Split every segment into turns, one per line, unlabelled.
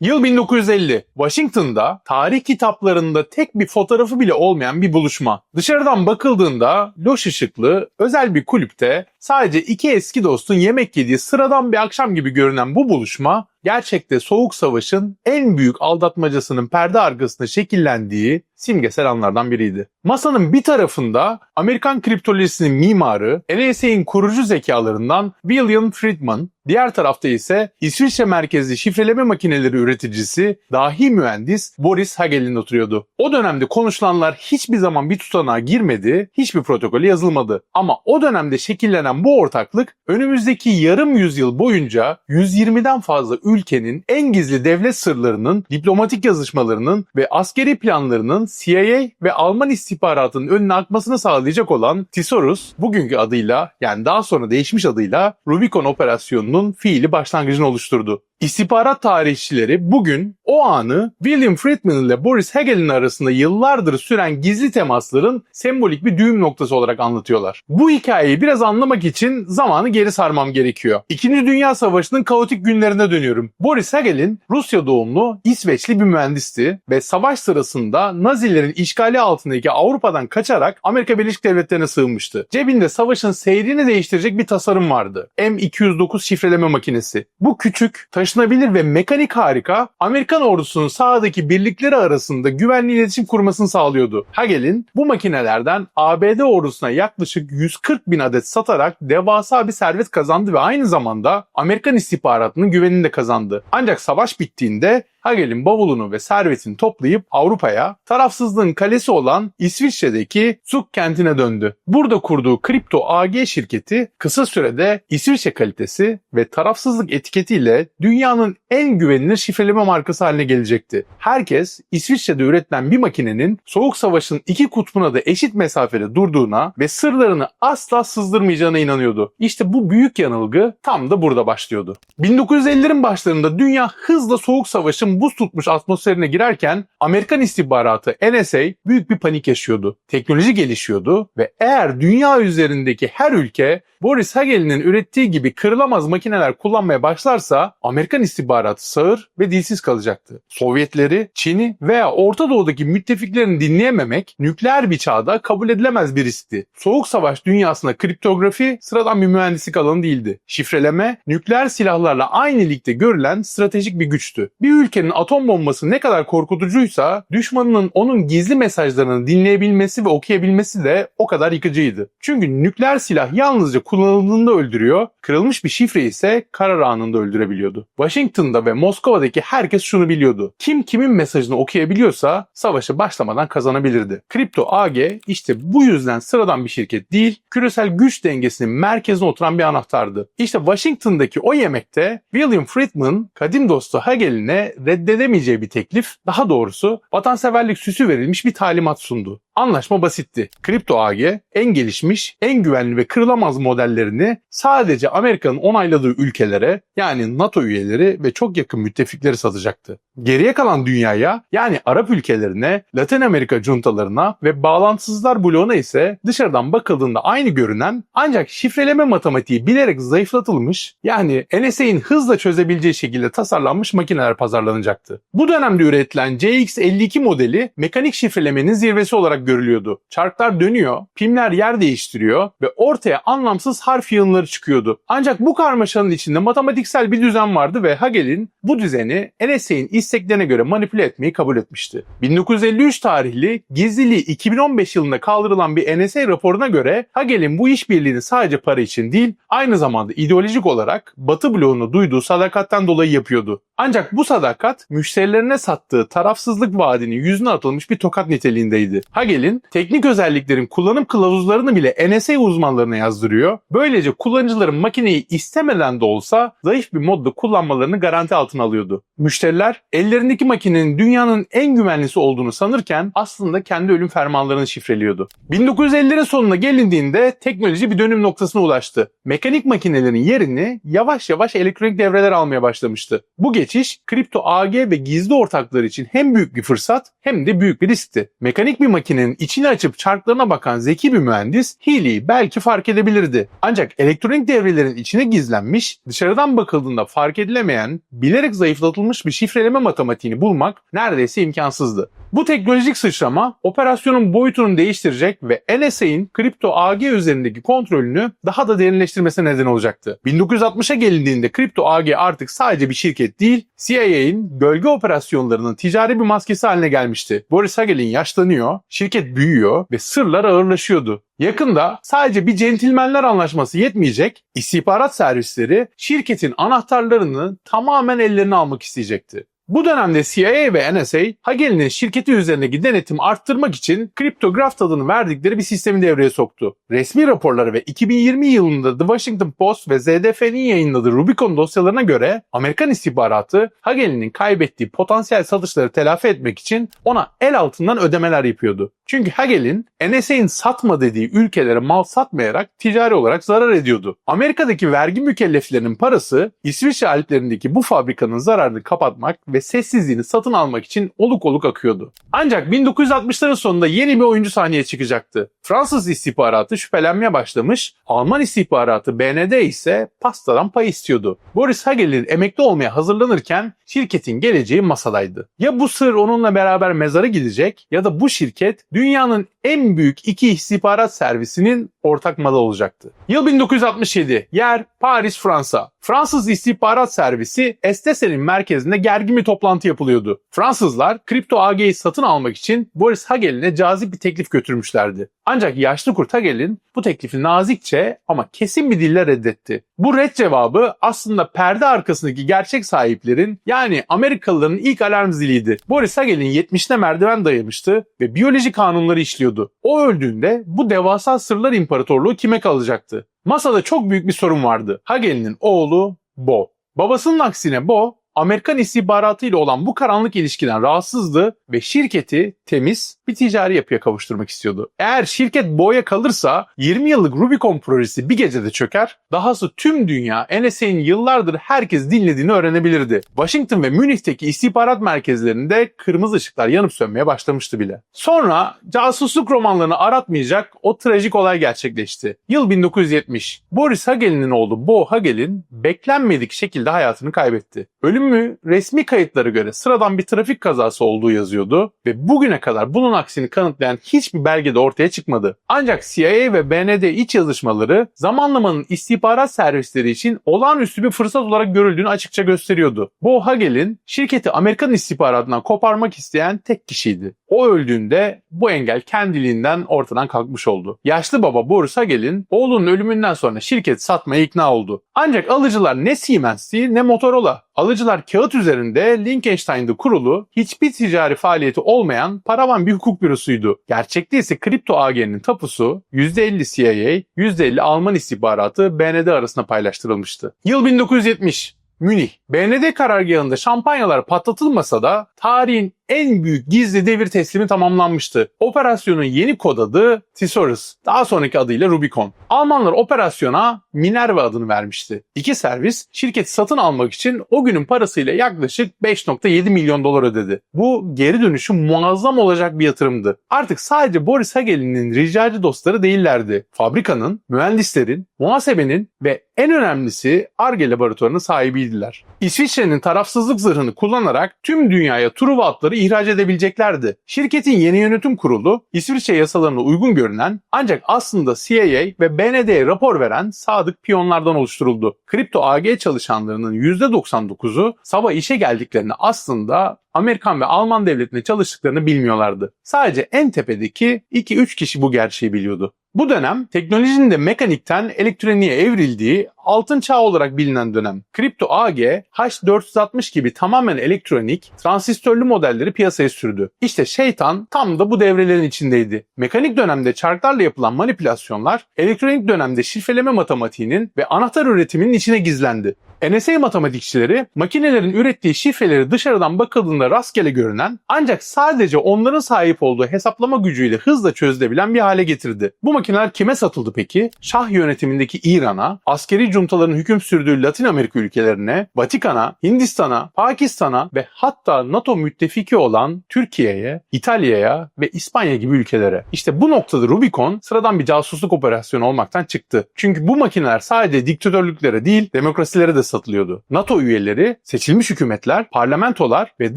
Yıl 1950. Washington'da tarih kitaplarında tek bir fotoğrafı bile olmayan bir buluşma. Dışarıdan bakıldığında loş ışıklı, özel bir kulüpte sadece iki eski dostun yemek yediği sıradan bir akşam gibi görünen bu buluşma gerçekte Soğuk Savaş'ın en büyük aldatmacasının perde arkasında şekillendiği simgesel anlardan biriydi. Masanın bir tarafında Amerikan kriptolojisinin mimarı, NSA'nin kurucu zekalarından William Friedman, diğer tarafta ise İsviçre merkezli şifreleme makineleri üreticisi, dahi mühendis Boris Hagelin oturuyordu. O dönemde konuşulanlar hiçbir zaman bir tutanağa girmedi, hiçbir protokolü yazılmadı. Ama o dönemde şekillenen bu ortaklık önümüzdeki yarım yüzyıl boyunca 120'den fazla ülkenin en gizli devlet sırlarının, diplomatik yazışmalarının ve askeri planlarının CIA ve Alman istihbaratının önüne akmasını sağlayacak olan Tisorus, bugünkü adıyla yani daha sonra değişmiş adıyla Rubicon operasyonunun fiili başlangıcını oluşturdu. İstihbarat tarihçileri bugün o anı William Friedman ile Boris Hegel'in arasında yıllardır süren gizli temasların sembolik bir düğüm noktası olarak anlatıyorlar. Bu hikayeyi biraz anlamak için zamanı geri sarmam gerekiyor. İkinci Dünya Savaşı'nın kaotik günlerine dönüyorum. Boris Hegel'in Rusya doğumlu İsveçli bir mühendisti ve savaş sırasında Nazilerin işgali altındaki Avrupa'dan kaçarak Amerika Birleşik Devletleri'ne sığınmıştı. Cebinde savaşın seyrini değiştirecek bir tasarım vardı. M209 şifreleme makinesi. Bu küçük, taşınabilir ve mekanik harika Amerikan ordusunun sahadaki birlikleri arasında güvenli iletişim kurmasını sağlıyordu. Hagel'in bu makinelerden ABD ordusuna yaklaşık 140 bin adet satarak devasa bir servet kazandı ve aynı zamanda Amerikan istihbaratının güvenini de kazandı. Ancak savaş bittiğinde Hagel'in bavulunu ve servetini toplayıp Avrupa'ya tarafsızlığın kalesi olan İsviçre'deki Zug kentine döndü. Burada kurduğu Kripto AG şirketi kısa sürede İsviçre kalitesi ve tarafsızlık etiketiyle dünyanın en güvenilir şifreleme markası haline gelecekti. Herkes İsviçre'de üretilen bir makinenin Soğuk Savaş'ın iki kutbuna da eşit mesafede durduğuna ve sırlarını asla sızdırmayacağına inanıyordu. İşte bu büyük yanılgı tam da burada başlıyordu. 1950'lerin başlarında dünya hızla Soğuk Savaş'ın buz tutmuş atmosferine girerken Amerikan istihbaratı NSA büyük bir panik yaşıyordu. Teknoloji gelişiyordu ve eğer dünya üzerindeki her ülke Boris Hagel'in ürettiği gibi kırılamaz makineler kullanmaya başlarsa Amerikan istihbaratı sağır ve dilsiz kalacaktı. Sovyetleri, Çin'i veya Orta Doğu'daki müttefiklerini dinleyememek nükleer bir çağda kabul edilemez bir riskti. Soğuk savaş dünyasında kriptografi sıradan bir mühendislik alanı değildi. Şifreleme, nükleer silahlarla aynı ligde görülen stratejik bir güçtü. Bir ülkenin atom bombası ne kadar korkutucuysa düşmanının onun gizli mesajlarını dinleyebilmesi ve okuyabilmesi de o kadar yıkıcıydı. Çünkü nükleer silah yalnızca kullanıldığında öldürüyor, kırılmış bir şifre ise karar anında öldürebiliyordu. Washington'da ve Moskova'daki herkes şunu biliyordu. Kim kimin mesajını okuyabiliyorsa savaşı başlamadan kazanabilirdi. Kripto AG işte bu yüzden sıradan bir şirket değil, küresel güç dengesinin merkezine oturan bir anahtardı. İşte Washington'daki o yemekte William Friedman kadim dostu Hagel'ine reddedemeyeceği bir teklif, daha doğrusu vatanseverlik süsü verilmiş bir talimat sundu. Anlaşma basitti. Kripto AG en gelişmiş, en güvenli ve kırılamaz modellerini sadece Amerika'nın onayladığı ülkelere yani NATO üyeleri ve çok yakın müttefikleri satacaktı. Geriye kalan dünyaya yani Arap ülkelerine, Latin Amerika juntalarına ve bağlantısızlar bloğuna ise dışarıdan bakıldığında aynı görünen ancak şifreleme matematiği bilerek zayıflatılmış yani NSA'nin hızla çözebileceği şekilde tasarlanmış makineler pazarlanacaktı. Bu dönemde üretilen CX52 modeli mekanik şifrelemenin zirvesi olarak görülüyordu. Çarklar dönüyor, pimler yer değiştiriyor ve ortaya anlamsız harf yığınları çıkıyordu. Ancak bu karmaşanın içinde matematiksel bir düzen vardı ve Hagel'in bu düzeni NSA'nin isteklerine göre manipüle etmeyi kabul etmişti. 1953 tarihli gizliliği 2015 yılında kaldırılan bir NSA raporuna göre Hagel'in bu işbirliğini sadece para için değil, aynı zamanda ideolojik olarak Batı bloğuna duyduğu sadakatten dolayı yapıyordu. Ancak bu sadakat müşterilerine sattığı tarafsızlık vaadinin yüzüne atılmış bir tokat niteliğindeydi. Hagel'in teknik özelliklerin kullanım kılavuzlarını bile NSA uzmanlarına yazdırıyor. Böylece kullanıcıların makineyi istemeden de olsa zayıf bir modda kullanmalarını garanti altına alıyordu. Müşteriler ellerindeki makinenin dünyanın en güvenlisi olduğunu sanırken aslında kendi ölüm fermanlarını şifreliyordu. 1950'lerin sonuna gelindiğinde teknoloji bir dönüm noktasına ulaştı. Mekanik makinelerin yerini yavaş yavaş elektronik devreler almaya başlamıştı. Bu geçiş kripto AG ve gizli ortaklar için hem büyük bir fırsat hem de büyük bir riskti. Mekanik bir makinenin makinenin içini açıp çarklarına bakan zeki bir mühendis hileyi belki fark edebilirdi. Ancak elektronik devrelerin içine gizlenmiş, dışarıdan bakıldığında fark edilemeyen, bilerek zayıflatılmış bir şifreleme matematiğini bulmak neredeyse imkansızdı. Bu teknolojik sıçrama operasyonun boyutunu değiştirecek ve NSA'in kripto AG üzerindeki kontrolünü daha da derinleştirmesine neden olacaktı. 1960'a gelindiğinde kripto AG artık sadece bir şirket değil, CIA'in gölge operasyonlarının ticari bir maskesi haline gelmişti. Boris Hagelin yaşlanıyor, şirket büyüyor ve sırlar ağırlaşıyordu. Yakında sadece bir centilmenler anlaşması yetmeyecek, istihbarat servisleri şirketin anahtarlarını tamamen ellerine almak isteyecekti. Bu dönemde CIA ve NSA, Hagel'in şirketi üzerindeki denetimi arttırmak için kriptograf adını verdikleri bir sistemi devreye soktu. Resmi raporları ve 2020 yılında The Washington Post ve ZDF'nin yayınladığı Rubicon dosyalarına göre Amerikan istihbaratı Hagel'in kaybettiği potansiyel satışları telafi etmek için ona el altından ödemeler yapıyordu. Çünkü Hagel'in NSA'in satma dediği ülkelere mal satmayarak ticari olarak zarar ediyordu. Amerika'daki vergi mükelleflerinin parası İsviçre Alplerindeki bu fabrikanın zararını kapatmak ve sessizliğini satın almak için oluk oluk akıyordu. Ancak 1960'ların sonunda yeni bir oyuncu sahneye çıkacaktı. Fransız istihbaratı şüphelenmeye başlamış, Alman istihbaratı BND ise pastadan pay istiyordu. Boris Hagel'in emekli olmaya hazırlanırken şirketin geleceği masadaydı. Ya bu sır onunla beraber mezara gidecek ya da bu şirket dünyanın en büyük iki istihbarat servisinin ortak malı olacaktı. Yıl 1967, yer Paris, Fransa. Fransız istihbarat servisi Estese'nin merkezinde gergin bir toplantı yapılıyordu. Fransızlar kripto AG'yi satın almak için Boris Hagel'ine cazip bir teklif götürmüşlerdi. Ancak yaşlı kurt Hagel'in bu teklifi nazikçe ama kesin bir dille reddetti. Bu red cevabı aslında perde arkasındaki gerçek sahiplerin yani Amerikalıların ilk alarm ziliydi. Boris Hagel'in 70'ine merdiven dayamıştı ve biyoloji kanunları işliyordu. O öldüğünde bu devasa sırlar imparatorluğu kime kalacaktı? Masada çok büyük bir sorun vardı. Hagel'in oğlu Bo. Babasının aksine Bo Amerikan istihbaratı ile olan bu karanlık ilişkiden rahatsızdı ve şirketi temiz bir ticari yapıya kavuşturmak istiyordu. Eğer şirket boya kalırsa 20 yıllık Rubicon projesi bir gecede çöker, dahası tüm dünya NSA'nin yıllardır herkes dinlediğini öğrenebilirdi. Washington ve Münih'teki istihbarat merkezlerinde kırmızı ışıklar yanıp sönmeye başlamıştı bile. Sonra casusluk romanlarını aratmayacak o trajik olay gerçekleşti. Yıl 1970. Boris Hagel'in oğlu Bo Hagel'in beklenmedik şekilde hayatını kaybetti. Ölümü resmi kayıtlara göre sıradan bir trafik kazası olduğu yazıyordu ve bugüne kadar bunun aksini kanıtlayan hiçbir belge de ortaya çıkmadı. Ancak CIA ve BND iç yazışmaları zamanlamanın istihbarat servisleri için olağanüstü bir fırsat olarak görüldüğünü açıkça gösteriyordu. Bo Hagel'in şirketi Amerikan istihbaratından koparmak isteyen tek kişiydi. O öldüğünde bu engel kendiliğinden ortadan kalkmış oldu. Yaşlı baba Boris Hagel'in oğlunun ölümünden sonra şirketi satmaya ikna oldu. Ancak alıcılar ne Siemens'ti ne Motorola. Alıcılar kağıt üzerinde Liechtenstein'da kurulu hiçbir ticari faaliyeti olmayan paravan bir hukuk bürosuydu. Gerçekte ise kripto AG'nin tapusu %50 CIA, %50 Alman istihbaratı BND arasında paylaştırılmıştı. Yıl 1970. Münih. BND karargahında şampanyalar patlatılmasa da tarihin en büyük gizli devir teslimi tamamlanmıştı. Operasyonun yeni kod adı Thesaurus, daha sonraki adıyla Rubicon. Almanlar operasyona Minerva adını vermişti. İki servis şirketi satın almak için o günün parasıyla yaklaşık 5.7 milyon dolar ödedi. Bu geri dönüşü muazzam olacak bir yatırımdı. Artık sadece Boris Hagelin'in ricacı dostları değillerdi. Fabrikanın, mühendislerin, muhasebenin ve en önemlisi ARGE laboratuvarının sahibiydiler. İsviçre'nin tarafsızlık zırhını kullanarak tüm dünyaya Truva atları ihraç edebileceklerdi. Şirketin yeni yönetim kurulu İsviçre yasalarına uygun görünen ancak aslında CIA ve BND'ye rapor veren sadık piyonlardan oluşturuldu. Kripto AG çalışanlarının %99'u sabah işe geldiklerini aslında Amerikan ve Alman devletine çalıştıklarını bilmiyorlardı. Sadece en tepedeki 2-3 kişi bu gerçeği biliyordu. Bu dönem teknolojinin de mekanikten elektroniğe evrildiği altın çağ olarak bilinen dönem. Kripto AG, H460 gibi tamamen elektronik, transistörlü modelleri piyasaya sürdü. İşte şeytan tam da bu devrelerin içindeydi. Mekanik dönemde çarklarla yapılan manipülasyonlar, elektronik dönemde şifreleme matematiğinin ve anahtar üretiminin içine gizlendi. NSA matematikçileri makinelerin ürettiği şifreleri dışarıdan bakıldığında rastgele görünen ancak sadece onların sahip olduğu hesaplama gücüyle hızla çözülebilen bir hale getirdi. Bu makineler kime satıldı peki? Şah yönetimindeki İran'a, askeri cuntaların hüküm sürdüğü Latin Amerika ülkelerine, Vatikan'a, Hindistan'a, Pakistan'a ve hatta NATO müttefiki olan Türkiye'ye, İtalya'ya ve İspanya gibi ülkelere. İşte bu noktada Rubicon sıradan bir casusluk operasyonu olmaktan çıktı. Çünkü bu makineler sadece diktatörlüklere değil demokrasilere de satılıyordu. NATO üyeleri, seçilmiş hükümetler, parlamentolar ve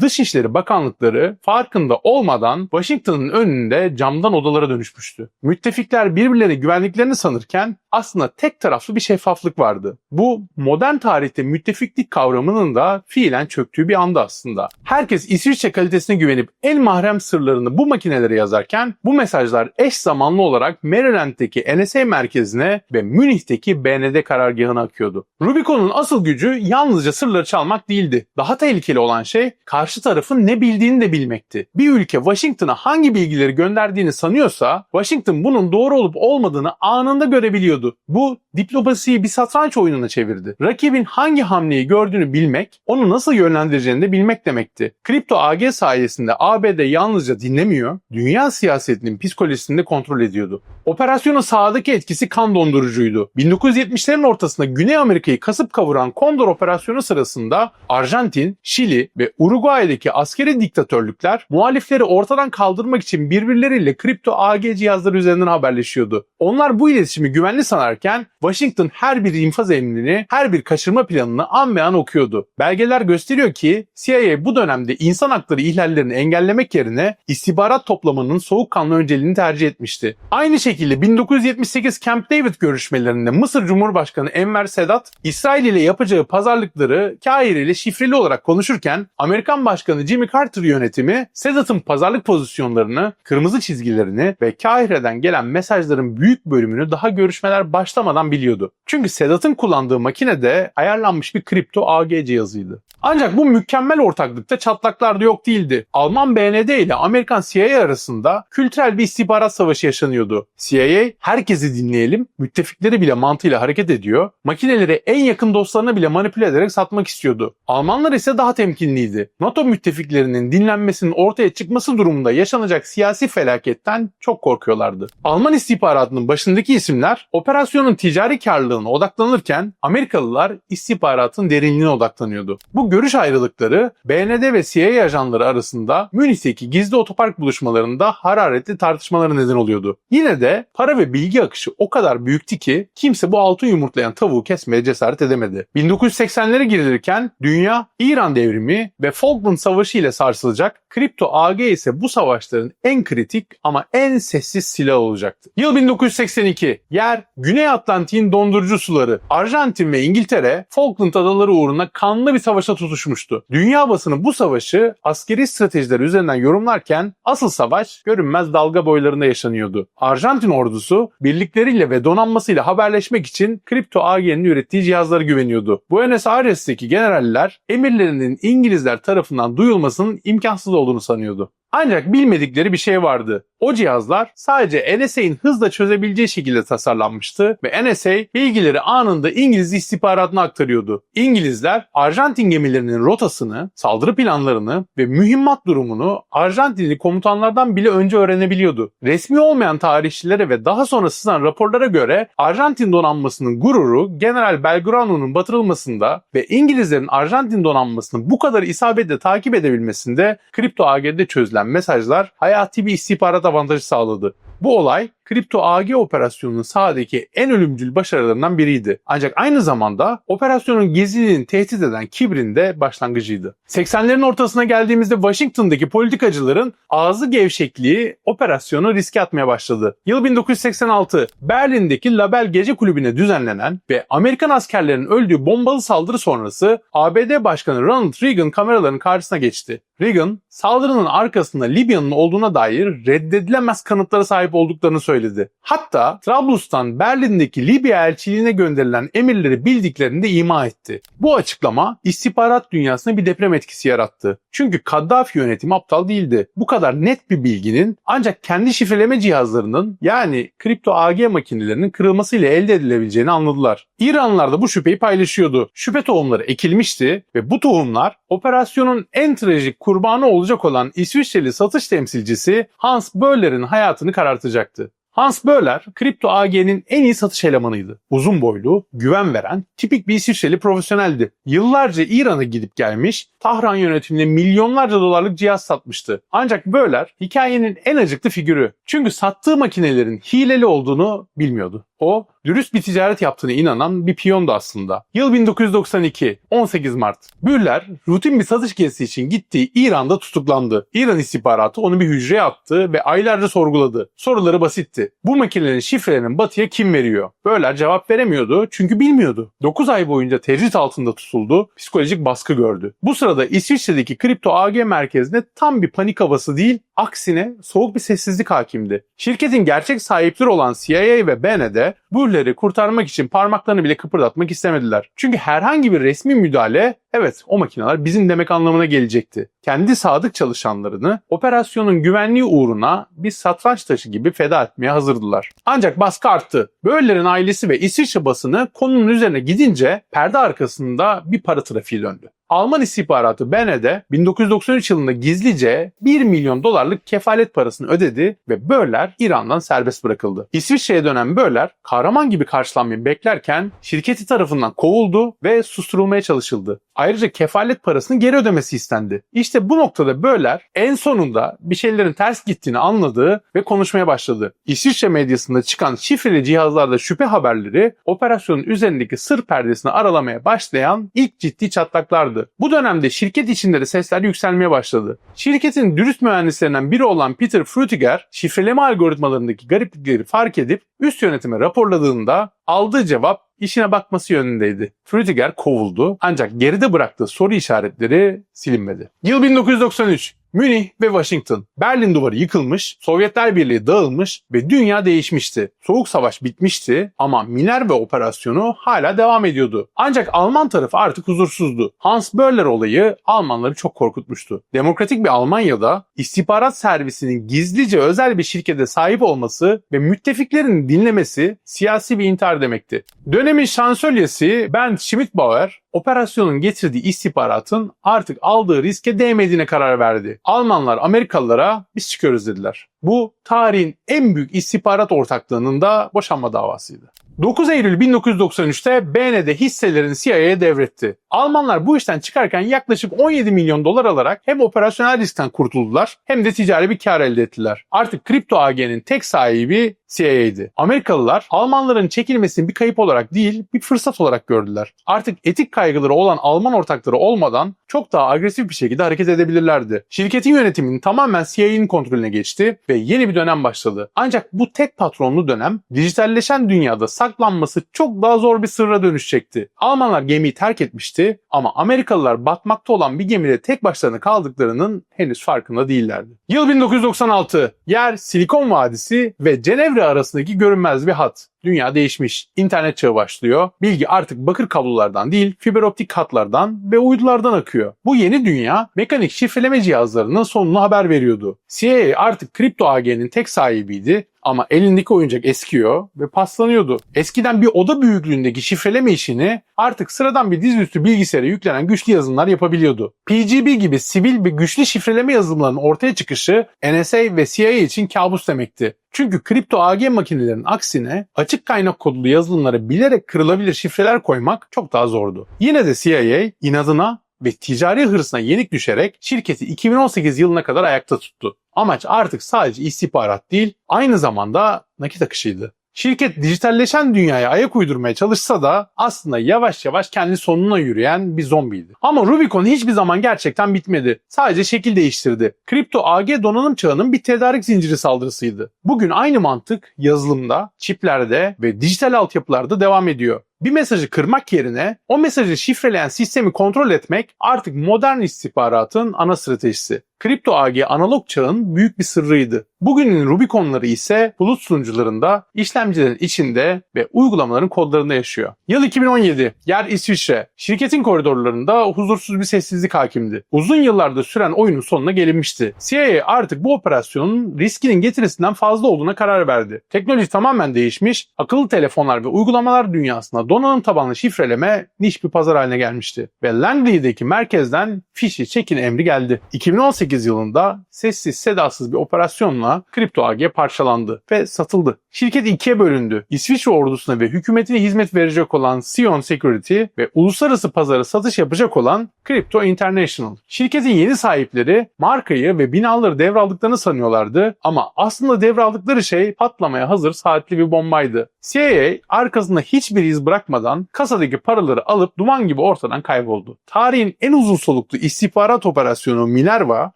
dışişleri bakanlıkları farkında olmadan Washington'ın önünde camdan odalara dönüşmüştü. Müttefikler birbirlerine güvendiklerini sanırken aslında tek taraflı bir şeffaflık vardı. Bu modern tarihte müttefiklik kavramının da fiilen çöktüğü bir anda aslında. Herkes İsviçre kalitesine güvenip en mahrem sırlarını bu makinelere yazarken bu mesajlar eş zamanlı olarak Maryland'deki NSA merkezine ve Münih'teki BND karargahına akıyordu. Rubicon'un asıl gücü yalnızca sırları çalmak değildi. Daha tehlikeli olan şey karşı tarafın ne bildiğini de bilmekti. Bir ülke Washington'a hangi bilgileri gönderdiğini sanıyorsa Washington bunun doğru olup olmadığını anında görebiliyordu. Bu diplomasiyi bir satranç oyununa çevirdi. Rakibin hangi hamleyi gördüğünü bilmek, onu nasıl yönlendireceğini de bilmek demekti. Kripto AG sayesinde ABD yalnızca dinlemiyor, dünya siyasetinin psikolojisini de kontrol ediyordu. Operasyonun sahadaki etkisi kan dondurucuydu. 1970'lerin ortasında Güney Amerika'yı kasıp kavuran Kondor operasyonu sırasında Arjantin, Şili ve Uruguay'daki askeri diktatörlükler muhalifleri ortadan kaldırmak için birbirleriyle kripto AG cihazları üzerinden haberleşiyordu. Onlar bu iletişimi güvenli sanarken Washington her bir infaz emrini, her bir kaçırma planını an be an okuyordu. Belgeler gösteriyor ki CIA bu dönemde insan hakları ihlallerini engellemek yerine istihbarat toplamanın soğukkanlı önceliğini tercih etmişti. Aynı şekilde 1978 Camp David görüşmelerinde Mısır Cumhurbaşkanı Enver Sedat, İsrail ile yapacağı pazarlıkları Kahire ile şifreli olarak konuşurken Amerikan Başkanı Jimmy Carter yönetimi Sedat'ın pazarlık pozisyonlarını, kırmızı çizgilerini ve Kahire'den gelen mesajların büyük bölümünü daha görüşmeler başlamadan biliyordu. Çünkü Sedat'ın kullandığı makine de ayarlanmış bir kripto AG cihazıydı. Ancak bu mükemmel ortaklıkta çatlaklar da yok değildi. Alman BND ile Amerikan CIA arasında kültürel bir istihbarat savaşı yaşanıyordu. CIA herkesi dinleyelim, müttefikleri bile mantığıyla hareket ediyor, makineleri en yakın dostlarına bile manipüle ederek satmak istiyordu. Almanlar ise daha temkinliydi. NATO müttefiklerinin dinlenmesinin ortaya çıkması durumunda yaşanacak siyasi felaketten çok korkuyorlardı. Alman istihbaratının başındaki isimler operasyonun ticari karlılığına odaklanırken Amerikalılar istihbaratın derinliğine odaklanıyordu. Bu görüş ayrılıkları BND ve CIA ajanları arasında Münih'teki gizli otopark buluşmalarında hararetli tartışmaları neden oluyordu. Yine de para ve bilgi akışı o kadar büyüktü ki kimse bu altın yumurtlayan tavuğu kesmeye cesaret edemedi. 1980'lere girilirken dünya İran devrimi ve Falkland Savaşı ile sarsılacak, kripto AG ise bu savaşların en kritik ama en sessiz silah olacaktı. Yıl 1982. Yer Güney Atlantik'in dondurucu suları. Arjantin ve İngiltere Falkland adaları uğruna kanlı bir savaşa tutuşmuştu. Dünya basını bu savaşı askeri stratejiler üzerinden yorumlarken asıl savaş görünmez dalga boylarında yaşanıyordu. Arjantin ordusu birlikleriyle ve donanmasıyla haberleşmek için kripto AG'nin ürettiği cihazlara güveniyordu. Buenos Aires'teki generaller emirlerinin İngilizler tarafından duyulmasının imkansız olduğunu sanıyordu. Ancak bilmedikleri bir şey vardı. O cihazlar sadece NSA'nin hızla çözebileceği şekilde tasarlanmıştı ve NSA bilgileri anında İngiliz istihbaratına aktarıyordu. İngilizler Arjantin gemilerinin rotasını, saldırı planlarını ve mühimmat durumunu Arjantinli komutanlardan bile önce öğrenebiliyordu. Resmi olmayan tarihçilere ve daha sonra sızan raporlara göre Arjantin donanmasının gururu General Belgrano'nun batırılmasında ve İngilizlerin Arjantin donanmasını bu kadar isabetle takip edebilmesinde kripto AG'de çözülen mesajlar hayati bir istihbarat avantajı sağladı. Bu olay kripto AG operasyonunun sahadaki en ölümcül başarılarından biriydi. Ancak aynı zamanda operasyonun gizliliğini tehdit eden kibrin de başlangıcıydı. 80'lerin ortasına geldiğimizde Washington'daki politikacıların ağzı gevşekliği operasyonu riske atmaya başladı. Yıl 1986 Berlin'deki Label Gece Kulübü'ne düzenlenen ve Amerikan askerlerinin öldüğü bombalı saldırı sonrası ABD Başkanı Ronald Reagan kameraların karşısına geçti. Reagan, saldırının arkasında Libya'nın olduğuna dair reddedilemez kanıtlara sahip olduklarını söyledi söyledi. Hatta Trablus'tan Berlin'deki Libya elçiliğine gönderilen emirleri bildiklerini de ima etti. Bu açıklama istihbarat dünyasına bir deprem etkisi yarattı. Çünkü Kaddafi yönetimi aptal değildi. Bu kadar net bir bilginin ancak kendi şifreleme cihazlarının yani kripto AG makinelerinin kırılmasıyla elde edilebileceğini anladılar. İranlılar da bu şüpheyi paylaşıyordu. Şüphe tohumları ekilmişti ve bu tohumlar operasyonun en trajik kurbanı olacak olan İsviçreli satış temsilcisi Hans Böller'in hayatını karartacaktı. Hans Böller, Kripto AG'nin en iyi satış elemanıydı. Uzun boylu, güven veren, tipik bir İsviçreli profesyoneldi. Yıllarca İran'a gidip gelmiş, Tahran yönetimine milyonlarca dolarlık cihaz satmıştı. Ancak Böller hikayenin en acıklı figürü. Çünkü sattığı makinelerin hileli olduğunu bilmiyordu. O, dürüst bir ticaret yaptığına inanan bir piyondu aslında. Yıl 1992, 18 Mart. Büller, rutin bir satış gezisi için gittiği İran'da tutuklandı. İran istihbaratı onu bir hücreye attı ve aylarca sorguladı. Soruları basitti. Bu makinelerin şifrelerinin batıya kim veriyor? Böller cevap veremiyordu çünkü bilmiyordu. 9 ay boyunca tecrit altında tutuldu, psikolojik baskı gördü. Bu sırada İsviçre'deki kripto AG merkezinde tam bir panik havası değil, aksine soğuk bir sessizlik hakimdi. Şirketin gerçek sahipleri olan CIA ve BND Büller'i kurtarmak için parmaklarını bile kıpırdatmak istemediler. Çünkü herhangi bir resmi müdahale evet o makineler bizim demek anlamına gelecekti. Kendi sadık çalışanlarını operasyonun güvenliği uğruna bir satranç taşı gibi feda etmeye hazırdılar. Ancak baskı arttı. Böller'in ailesi ve İsviçre basını konunun üzerine gidince perde arkasında bir para trafiği döndü. Alman istihbaratı BND 1993 yılında gizlice 1 milyon dolarlık kefalet parasını ödedi ve Böller İran'dan serbest bırakıldı. İsviçre'ye dönen Böller kahraman gibi karşılanmayı beklerken şirketi tarafından kovuldu ve susturulmaya çalışıldı. Ayrıca kefalet parasını geri ödemesi istendi. İşte bu noktada Böller en sonunda bir şeylerin ters gittiğini anladı ve konuşmaya başladı. İsviçre medyasında çıkan şifreli cihazlarda şüphe haberleri operasyonun üzerindeki sır perdesini aralamaya başlayan ilk ciddi çatlaklardı. Bu dönemde şirket içinde de sesler yükselmeye başladı. Şirketin dürüst mühendislerinden biri olan Peter Frutiger, şifreleme algoritmalarındaki gariplikleri fark edip üst yönetime raporladığında aldığı cevap işine bakması yönündeydi. Frutiger kovuldu ancak geride bıraktığı soru işaretleri silinmedi. Yıl 1993. Münih ve Washington. Berlin duvarı yıkılmış, Sovyetler Birliği dağılmış ve dünya değişmişti. Soğuk savaş bitmişti ama Minerva operasyonu hala devam ediyordu. Ancak Alman tarafı artık huzursuzdu. Hans Böller olayı Almanları çok korkutmuştu. Demokratik bir Almanya'da istihbarat servisinin gizlice özel bir şirkete sahip olması ve müttefiklerin dinlemesi siyasi bir intihar demekti. Dönemin şansölyesi Bernd Schmidt-Bauer operasyonun getirdiği istihbaratın artık aldığı riske değmediğine karar verdi. Almanlar Amerikalılara biz çıkıyoruz dediler. Bu tarihin en büyük istihbarat ortaklığının da boşanma davasıydı. 9 Eylül 1993'te BND hisselerini CIA'ya devretti. Almanlar bu işten çıkarken yaklaşık 17 milyon dolar alarak hem operasyonel riskten kurtuldular hem de ticari bir kar elde ettiler. Artık kripto AG'nin tek sahibi CIA'ydi. Amerikalılar Almanların çekilmesini bir kayıp olarak değil bir fırsat olarak gördüler. Artık etik kaygıları olan Alman ortakları olmadan çok daha agresif bir şekilde hareket edebilirlerdi. Şirketin yönetiminin tamamen CIA'nin kontrolüne geçti ve yeni bir dönem başladı. Ancak bu tek patronlu dönem dijitalleşen dünyada saklanması çok daha zor bir sırra dönüşecekti. Almanlar gemiyi terk etmişti ama Amerikalılar batmakta olan bir gemide tek başlarına kaldıklarının henüz farkında değillerdi. Yıl 1996. Yer Silikon Vadisi ve Cenevre arasındaki görünmez bir hat. Dünya değişmiş. İnternet çağı başlıyor. Bilgi artık bakır kablolardan değil, fiber optik hatlardan ve uydulardan akıyor. Bu yeni dünya mekanik şifreleme cihazlarının sonunu haber veriyordu. CIA artık kripto AG'nin tek sahibiydi ama elindeki oyuncak eskiyor ve paslanıyordu. Eskiden bir oda büyüklüğündeki şifreleme işini artık sıradan bir dizüstü bilgisayara yüklenen güçlü yazılımlar yapabiliyordu. PGB gibi sivil ve güçlü şifreleme yazılımlarının ortaya çıkışı NSA ve CIA için kabus demekti. Çünkü kripto AG makinelerin aksine açık kaynak kodlu yazılımlara bilerek kırılabilir şifreler koymak çok daha zordu. Yine de CIA inadına ve ticari hırsına yenik düşerek şirketi 2018 yılına kadar ayakta tuttu. Amaç artık sadece istihbarat değil, aynı zamanda nakit akışıydı. Şirket dijitalleşen dünyaya ayak uydurmaya çalışsa da aslında yavaş yavaş kendi sonuna yürüyen bir zombiydi. Ama Rubicon hiçbir zaman gerçekten bitmedi. Sadece şekil değiştirdi. Kripto AG donanım çağının bir tedarik zinciri saldırısıydı. Bugün aynı mantık yazılımda, çiplerde ve dijital altyapılarda devam ediyor. Bir mesajı kırmak yerine o mesajı şifreleyen sistemi kontrol etmek artık modern istihbaratın ana stratejisi. Kripto AG analog çağın büyük bir sırrıydı. Bugünün Rubicon'ları ise bulut sunucularında, işlemcilerin içinde ve uygulamaların kodlarında yaşıyor. Yıl 2017, yer İsviçre. Şirketin koridorlarında huzursuz bir sessizlik hakimdi. Uzun yıllardır süren oyunun sonuna gelinmişti. CIA artık bu operasyonun riskinin getirisinden fazla olduğuna karar verdi. Teknoloji tamamen değişmiş, akıllı telefonlar ve uygulamalar dünyasında donanım tabanlı şifreleme niş bir pazar haline gelmişti. Ve Langley'deki merkezden fişi çekin emri geldi. 2018 yılında sessiz sedasız bir operasyonla Kripto AG parçalandı ve satıldı. Şirket ikiye bölündü. İsviçre ordusuna ve hükümetine hizmet verecek olan Sion Security ve uluslararası pazara satış yapacak olan Crypto International. Şirketin yeni sahipleri markayı ve binaları devraldıklarını sanıyorlardı ama aslında devraldıkları şey patlamaya hazır saatli bir bombaydı. CIA arkasında hiçbir iz bırakmadan kasadaki paraları alıp duman gibi ortadan kayboldu. Tarihin en uzun soluklu istihbarat operasyonu Minerva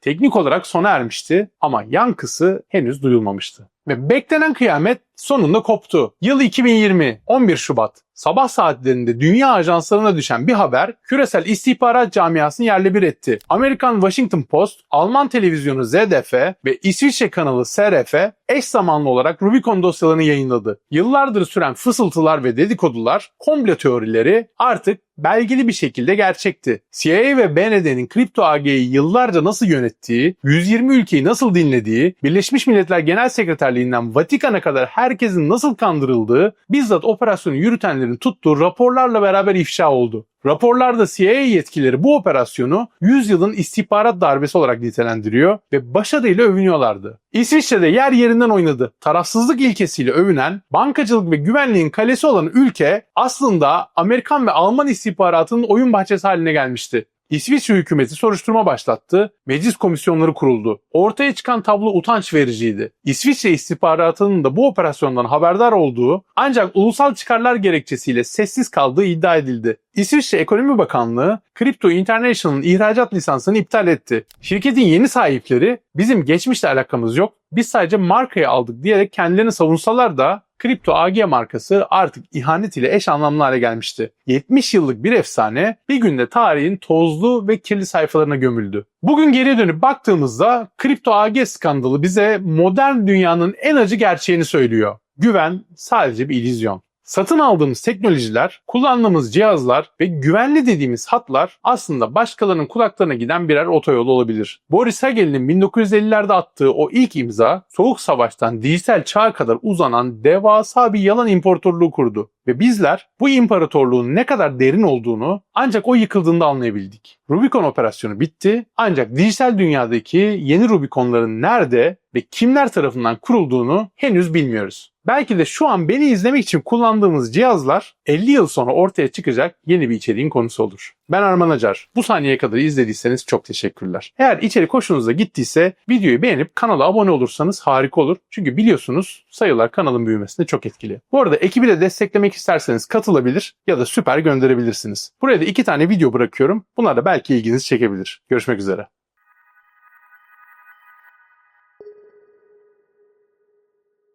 teknik olarak sona ermişti ama yankısı henüz duyulmamıştı. Ve beklenen kıyamet sonunda koptu. Yıl 2020, 11 Şubat. Sabah saatlerinde dünya ajanslarına düşen bir haber küresel istihbarat camiasını yerle bir etti. Amerikan Washington Post, Alman televizyonu ZDF ve İsviçre kanalı SRF eş zamanlı olarak Rubicon dosyalarını yayınladı. Yıllardır süren fısıltılar ve dedikodular, komple teorileri artık belgeli bir şekilde gerçekti. CIA ve BND'nin kripto AG'yi yıllarca nasıl yönettiği, 120 ülkeyi nasıl dinlediği, Birleşmiş Milletler Genel Sekreterliğinden Vatikan'a kadar herkesin nasıl kandırıldığı, bizzat operasyonu yürütenlerin tuttuğu raporlarla beraber ifşa oldu. Raporlarda CIA yetkileri bu operasyonu 100 yılın istihbarat darbesi olarak nitelendiriyor ve başarıyla övünüyorlardı. İsviçre'de yer yerinden oynadı. Tarafsızlık ilkesiyle övünen, bankacılık ve güvenliğin kalesi olan ülke aslında Amerikan ve Alman istihbaratının oyun bahçesi haline gelmişti. İsviçre hükümeti soruşturma başlattı, meclis komisyonları kuruldu. Ortaya çıkan tablo utanç vericiydi. İsviçre istihbaratının da bu operasyondan haberdar olduğu ancak ulusal çıkarlar gerekçesiyle sessiz kaldığı iddia edildi. İsviçre Ekonomi Bakanlığı Crypto International'ın ihracat lisansını iptal etti. Şirketin yeni sahipleri bizim geçmişle alakamız yok, biz sadece markayı aldık diyerek kendilerini savunsalar da Kripto AG markası artık ihanet ile eş anlamlı hale gelmişti. 70 yıllık bir efsane bir günde tarihin tozlu ve kirli sayfalarına gömüldü. Bugün geriye dönüp baktığımızda Kripto AG skandalı bize modern dünyanın en acı gerçeğini söylüyor. Güven sadece bir illüzyon. Satın aldığımız teknolojiler, kullandığımız cihazlar ve güvenli dediğimiz hatlar aslında başkalarının kulaklarına giden birer otoyol olabilir. Boris Hagel'in 1950'lerde attığı o ilk imza, Soğuk Savaş'tan dijital çağa kadar uzanan devasa bir yalan imparatorluğu kurdu. Ve bizler bu imparatorluğun ne kadar derin olduğunu ancak o yıkıldığında anlayabildik. Rubicon operasyonu bitti ancak dijital dünyadaki yeni Rubicon'ların nerede ve kimler tarafından kurulduğunu henüz bilmiyoruz. Belki de şu an beni izlemek için kullandığımız cihazlar 50 yıl sonra ortaya çıkacak yeni bir içeriğin konusu olur. Ben Arman Acar. Bu saniyeye kadar izlediyseniz çok teşekkürler. Eğer içerik hoşunuza gittiyse videoyu beğenip kanala abone olursanız harika olur. Çünkü biliyorsunuz sayılar kanalın büyümesinde çok etkili. Bu arada ekibi de desteklemek isterseniz katılabilir ya da süper gönderebilirsiniz. Buraya da iki tane video bırakıyorum. Bunlar da belki ilginizi çekebilir. Görüşmek üzere.